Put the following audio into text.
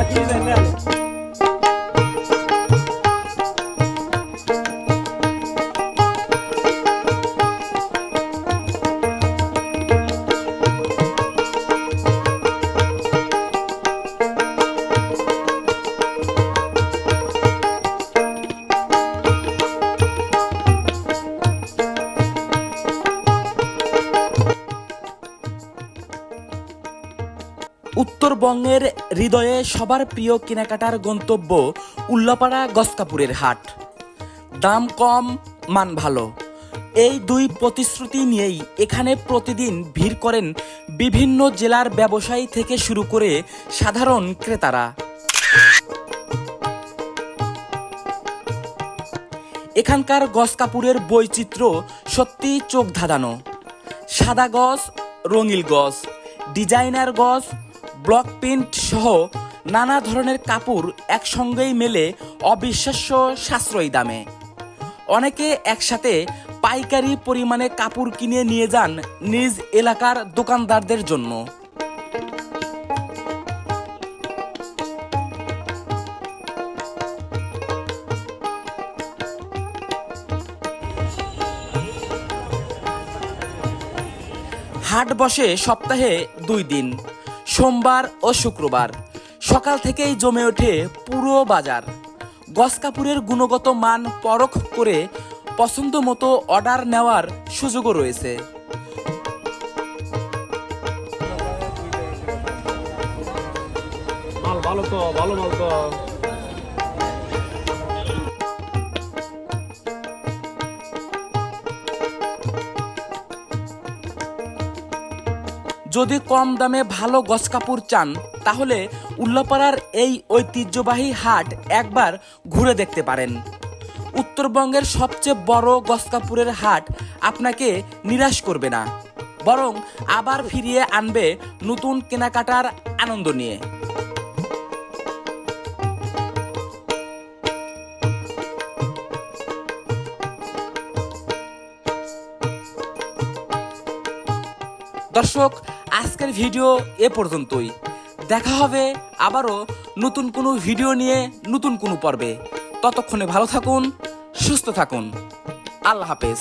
মাখিয়ে দেন দেন। উত্তরবঙ্গের হৃদয়ে সবার প্রিয় কেনাকাটার গন্তব্য উল্লাপাড়া গসকাপুরের হাট। দাম কম, মান ভালো। এই দুই প্রতিশ্রুতি নিয়েই এখানে প্রতিদিন ভিড় করেন বিভিন্ন জেলার ব্যবসায়ী থেকে শুরু করে সাধারণ ক্রেতারা। এখানকার গস কাপুরের বৈচিত্র্য সত্যি চোখ ধাঁধানো। সাদা গজ রঙিল গজ ডিজাইনার গজ ব্লক প্রিন্ট সহ নানা ধরনের কাপড় একসঙ্গেই মেলে অবিশ্বাস্য সাশ্রয়ী দামে। অনেকে একসাথে পাইকারি পরিমাণে কাপড় কিনে নিয়ে যান নিজ এলাকার দোকানদারদের জন্য। হাট বসে সপ্তাহে দুই দিন। সোমবার ও শুক্রবার। সকাল থেকেই জমে ওঠে পুরো বাজার। গস কাপুরের গুণগত মান পরখ করে পছন্দ মতো অর্ডার নেওয়ার সুযোগও রয়েছে। ভালো তো ভালো তো। যদি কম দামে ভালো গস কাপড় চান, তাহলে উল্লাপাড়ার এই ঐতিহ্যবাহী হাট একবার ঘুরে দেখতে পারেন। উত্তরবঙ্গের সবচেয়ে বড় গস কাপড়ের হাট আপনাকে নিরাশ করবে না, বরং আবার ফিরিয়ে আনবে নতুন কেনাকাটার আনন্দ নিয়ে। দর্শক আজকের ভিডিও এ পর্যন্তই। দেখা হবে আবারও নতুন কোনো ভিডিও নিয়ে নতুন কোনো পর্বে। ততক্ষণে ভালো থাকুন, সুস্থ থাকুন। আল্লাহ হাফেজ।